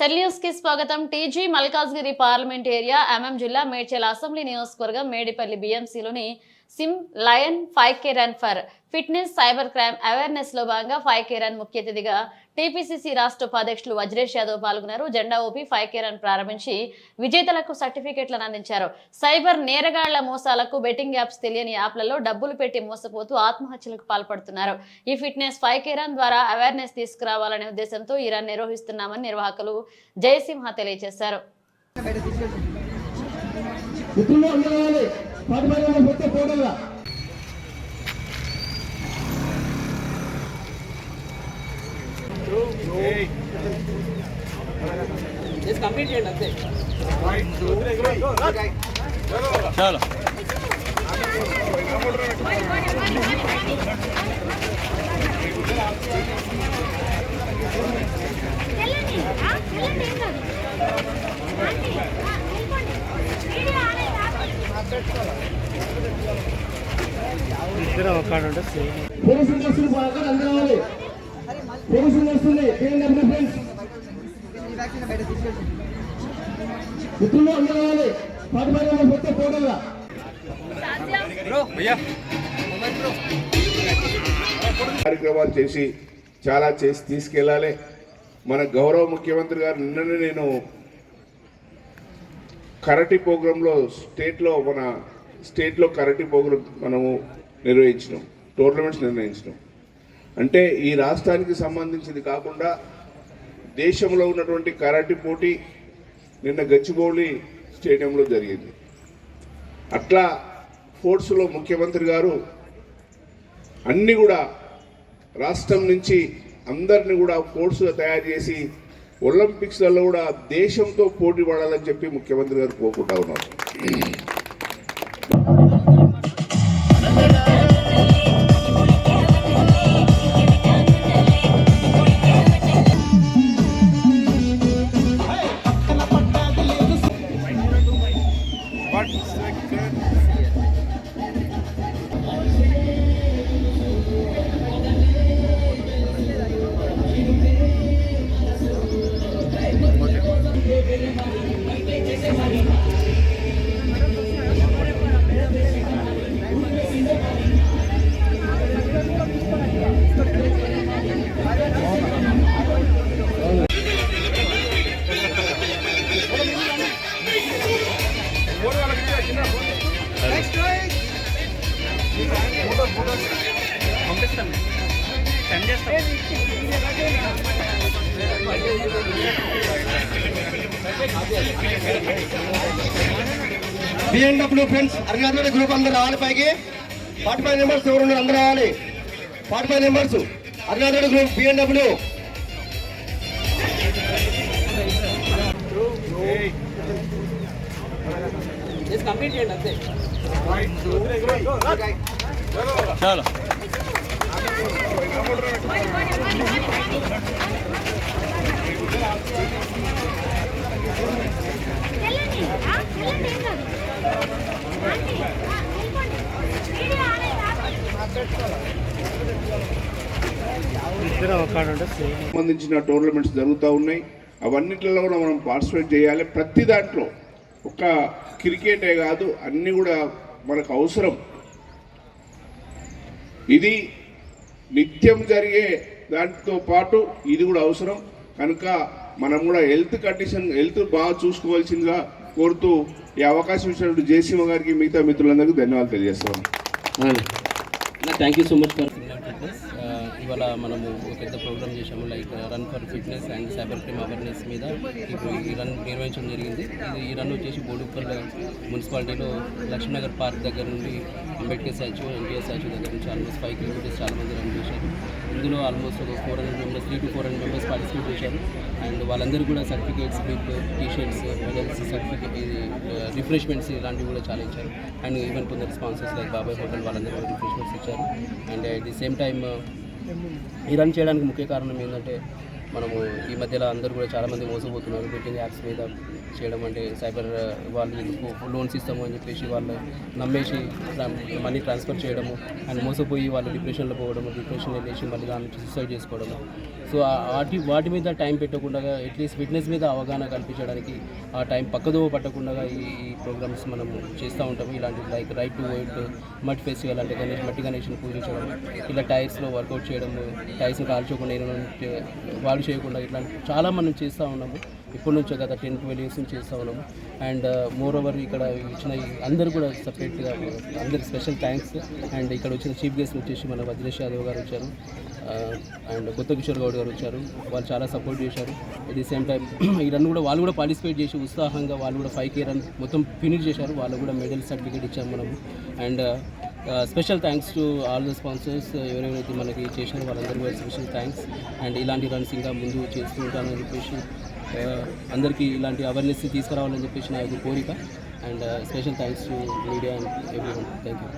సెల్యూస్కి స్వాగతం. TG Malkajgiri parliament area MM జిల్లా Medchal assembly నియోజకవర్గం మేడిపల్లి బిఎంసీలోని సిమ్ lion five K run for fitness cyber crime అవేర్నెస్లో భాగంగా ఫైవ్ కే రన్ ముఖ్య అతిథిగా టీపీసీసీ రాష్ట్ర ఉపాధ్యక్షులు వజ్రేష్ యాదవ్ పాల్గొన్నారు. జెండా ఓపి ఫైవ్ కే రన్ ప్రారంభించి విజేతలకు సర్టిఫికేట్లను అందించారు. సైబర్ నేరగాళ్ళ మోసాలకు బెట్టింగ్ యాప్స్ తెలియని యాప్లలో డబ్బులు పెట్టి మోసపోతూ ఆత్మహత్యలకు పాల్పడుతున్నారు. ఈ ఫిట్నెస్ ఫైవ్ కే రన్ ద్వారా అవేర్నెస్ తీసుకురావాలనే ఉద్దేశంతో ఈ రన్ నిర్వహిస్తున్నామని నిర్వాహకులు జయసింహ తెలియజేశారు. వాళ్ళకి వచ్చే ఫోటోగా కంప్లీట్ చేయండి అంతే. వెళ్ళండి పోలీసులు వస్తుంది బాగా అందరూ రావాలి. పోలీసులు వస్తుంది బిఎండబ్ల్యూ ఫ్రెండ్స్ మిత్రులు అందరూ రావాలి. పాటి పాటి వాళ్ళకి వచ్చే ఫోటోగా కార్యక్రమాలు చేసి చాలా చేసి తీసుకెళ్ళాలి. మన గౌరవ ముఖ్యమంత్రి గారు నిన్ననే నేను కరటి ప్రోగ్రాంలో స్టేట్లో మన స్టేట్లో కరటి ప్రోగ్రాం మనము నిర్వహించినాం టోర్నమెంట్స్ నిర్ణయించడం అంటే ఈ రాష్ట్రానికి సంబంధించింది కాకుండా దేశంలో ఉన్నటువంటి కరాటి పోటీ నిన్న గచ్చిబౌలి స్టేడియంలో జరిగింది. అట్లా స్పోర్ట్స్లో ముఖ్యమంత్రి గారు అన్నీ కూడా రాష్ట్రం నుంచి అందరిని కూడా ఫోర్స్గా తయారు చేసి ఒలింపిక్స్లలో కూడా దేశంతో పోటీ పడాలని చెప్పి ముఖ్యమంత్రి గారు కోరుకుంటా ఉన్నారు. సెండ్ చేస్తాను బిఎండబ్ల్యూ ఫ్రెండ్స్ అర్గాధుడి గ్రూప్ అందరూ రావాలి పైకి. ఫార్టీ ఫైవ్ నెంబర్స్ ఎవరు ఉన్నారు అందరూ రావాలి. ఫార్టీ ఫైవ్ నెంబర్స్ అర్గాధుడి గ్రూప్ బిఎండబ్ల్యూ చేసి కంప్లీట్ చేయండి అంతే. వెళ్ళండి సంబంధించిన టోర్నమెంట్స్ జరుగుతూ ఉన్నాయి. అవన్నిటిలో కూడా మనం పార్టిసిపేట్ చేయాలి. ప్రతి దాంట్లో ఒక క్రికెటే కాదు అన్నీ కూడా మనకు అవసరం. ఇది నిత్యం జరిగే దాంతో పాటు ఇది కూడా అవసరం. కనుక మనం కూడా హెల్త్ కండిషన్ హెల్త్ బాగా చూసుకోవాల్సిందిగా కోరుతూ ఈ అవకాశం ఇచ్చినటువంటి జయసింహ గారికి మిగతా మిత్రులందరికీ ధన్యవాదాలు తెలియజేస్తాను thank you so much for ఇవాళ మనము ఒక పెద్ద ప్రోగ్రామ్ చేసాము like run for fitness and cyber crime awareness మీద ఇప్పుడు ఈ రన్ నిర్వహించడం జరిగింది. ఇది ఈ రన్ వచ్చేసి బోడుప్పల్ మున్సిపాలిటీలో లక్ష్మీనగర్ పార్క్ దగ్గర నుండి అంబేద్కర్ స్టాచ్యూ ఎన్టీఆర్ స్టాచ్యూ దగ్గర నుంచి ఆల్మోస్ట్ ఫైవ్ కిలోమీటర్స్ చాలా మంది రన్ ఇందులో ఆల్మోస్ట్ ఒక four hundred members three to four hundred members participate చేశారు. అండ్ వాళ్ళందరూ కూడా certificates big T-shirts medals certificate refreshments ఇలాంటివి కూడా చాలా ఇచ్చారు. అండ్ ఈవెన్ కొందరు స్పాన్సర్స్ లైక్ బాబాయ్ హోటల్ వాళ్ళందరూ కూడా రిఫ్రెష్మెంట్స్ ఇచ్చారు. And at the same time ఈ రన్ చేయడానికి ముఖ్య కారణం ఏంటంటే మనము ఈ మధ్యలో అందరూ కూడా చాలామంది మోసపోతున్నారు. బెట్టింగ్ యాప్స్ మీద చేయడం అంటే సైబర్ వాళ్ళు లోన్స్ ఇస్తాము అని చెప్పేసి వాళ్ళు నమ్మేసి మనీ ట్రాన్స్ఫర్ చేయడము అండ్ మోసపోయి వాళ్ళు డిప్రెషన్లో పోవడము డిప్రెషన్ వెళ్ళేసి మళ్ళీ దాని నుంచి సూసైడ్ చేసుకోవడము. సో వాటి వాటి మీద టైం పెట్టకుండా అట్లీస్ట్ ఫిట్నెస్ మీద అవగాహన కల్పించడానికి ఆ టైం పక్కదో పట్టకుండా ఈ ప్రోగ్రామ్స్ మనం చేస్తూ ఉంటాము. ఇలాంటి like right to white mud festival అంటే గణేష్ మట్టి గణేష్ని పూజించడం ఇలా టైర్స్లో వర్కౌట్ చేయడము టైర్స్ని కాల్చకుండా వాళ్ళు చేయకుండా ఇట్లాంటి చాలా మనం చేస్తూ ఉన్నాము. ఇప్పటి నుంచో గత టెన్ ట్వెల్వ్ ఇయర్స్ నుంచి చేస్తూ ఉన్నాము. అండ్ uh, మోర్ ఓవర్ ఇక్కడ ఇచ్చిన అందరూ కూడా సపరేట్గా అందరికి స్పెషల్ థ్యాంక్స్ అండ్ ఇక్కడ వచ్చిన చీఫ్ గెస్ట్ వచ్చేసి మన వజ్రేష్ యాదవ్ గారు వచ్చారు. Uh, అండ్ కొత్త కిషోర్ గౌడ్ గారు వచ్చారు. వాళ్ళు చాలా సపోర్ట్ చేశారు. అట్ ది సేమ్ టైం ఈ రన్ కూడా వాళ్ళు కూడా పార్టిసిపేట్ చేసి ఉత్సాహంగా వాళ్ళు కూడా ఫైవ్ కే రన్ మొత్తం ఫినిష్ చేశారు. వాళ్ళు కూడా మెడల్ సర్టిఫికేట్ ఇచ్చాము మనము. And special thanks to all the sponsors ఎవరెవరైతే మనకి చేశారో వాళ్ళందరికీ స్పెషల్ థ్యాంక్స్ అండ్ ఇలాంటి రన్స్ ఇంకా ముందు చేస్తూ ఉంటానని చెప్పేసి Uh, అందరికీ ఇలాంటి అవేర్నెస్ తీసుకురావాలని చెప్పేసి నా యొక్క కోరిక. And special thanks to media and everyone thank you